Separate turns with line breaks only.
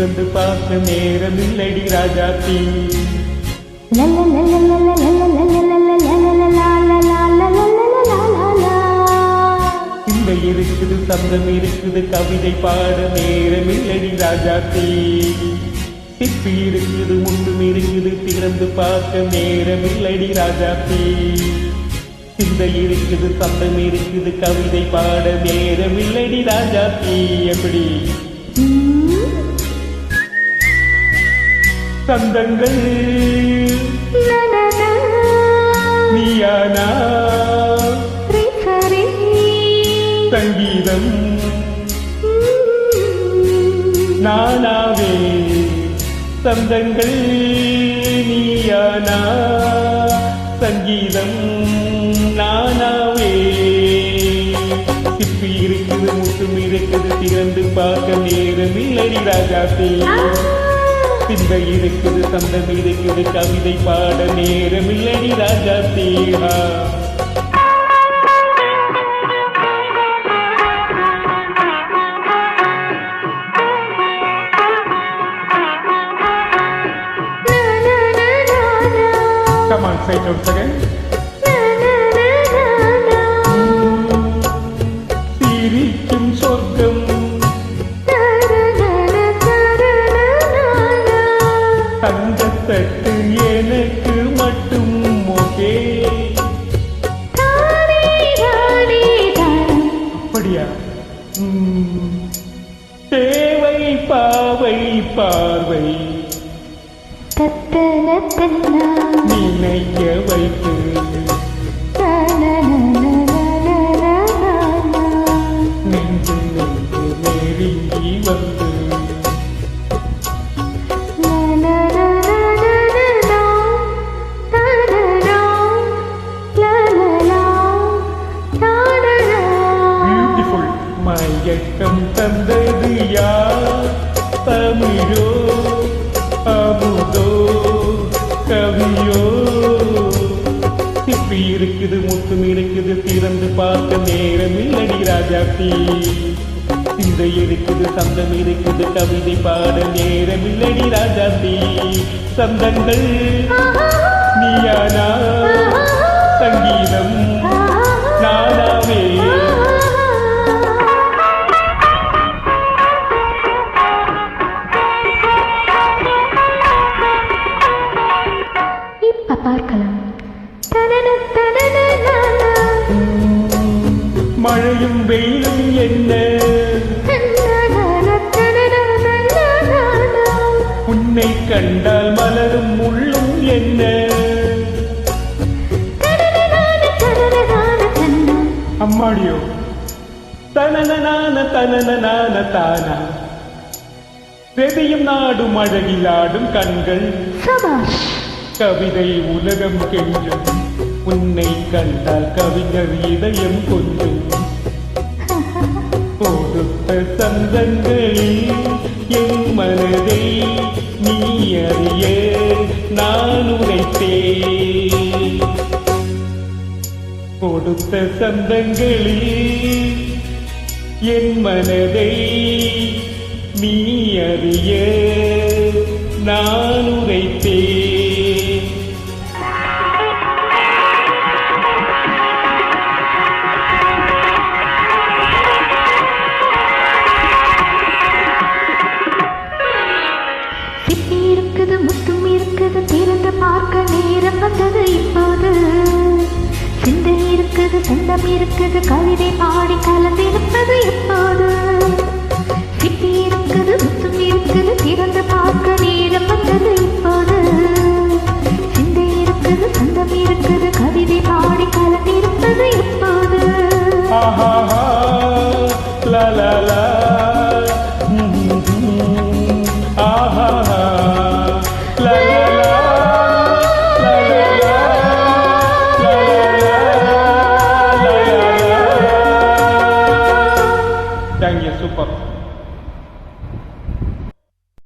இருந்து பார்க்க நேரம் இல்லடி ராஜாத்தி இந்த இருக்குது சந்தம் இருக்குது கவிதை பாட நேரம் இல்லடி ராஜாத்தி இப்பி இருக்குது முண்டும் இருக்குது திறந்து பார்க்க நேரம் இல்லடி தீ சிந்தை இருக்குது சந்தம் இருக்குது கவிதை பாட நேரம் இல்லடி தீ எப்படி? சந்தங்கள் நீயானா? சங்கீதம். நானாவே சந்தங்கள் நீயானா? சங்கீதம். நானாவே. சிப்பி இருக்குது முட்டும் இருக்குது திறந்து பார்க்க நேரம் இல்லை ராஜாத்தே சிந்த இருக்குது சந்தம் இருக்குது கவிதை பாட நேரம் இல்லடி ராஜாத்தேஹா Come on, say it once again. சிரிக்கும் சொர்க்கம் பார்வை நினைக்க வைத்து. இருக்குது திறந்து பார்க்க நேரம் இல்லடி ராஜாத்தி. இந்த இருக்குது சந்தம் இருக்குது கவிதை பாட நேரம் இல்லடி ராஜாத்தி. சந்தங்கள் நீயானா சங்கீதம் நானாவே
பார்க்கலாம். தனன தனன.
மழையும் வெயிலும் என்ன. உன்னை கண்டால் மலரும் முள்ளும் என்ன. அம்மாடியோ தனனனான தனனனான தானா செதியும் நாடும் அழகிலாடும் கண்கள்
சபாஷ்
கவிதை உலகம் கெஞ்சும் உன்னை கண்டால் கவிஞர் இதயம் கொஞ்சம் கொடுத்த சந்தங்களில் என் மனதை நீ அறிய நான் உரைத்தேன். கொடுத்த சந்தங்களில் என் மனதை நீ அறிய நான்
இருக்குது சொந்தம் இருக்குது கவிதை பாடி கலந்திருப்பது எப்போது? சிப்பி இருக்குது சுத்தம் இருக்குது திறந்து பார்க்க நேரம் வந்தது இப்போது. சிந்தை இருக்குது சொந்தம் இருக்குது கவிதை பாடி கலந்திருப்பது எப்போது
ஆஹாஹா, லா லா லா.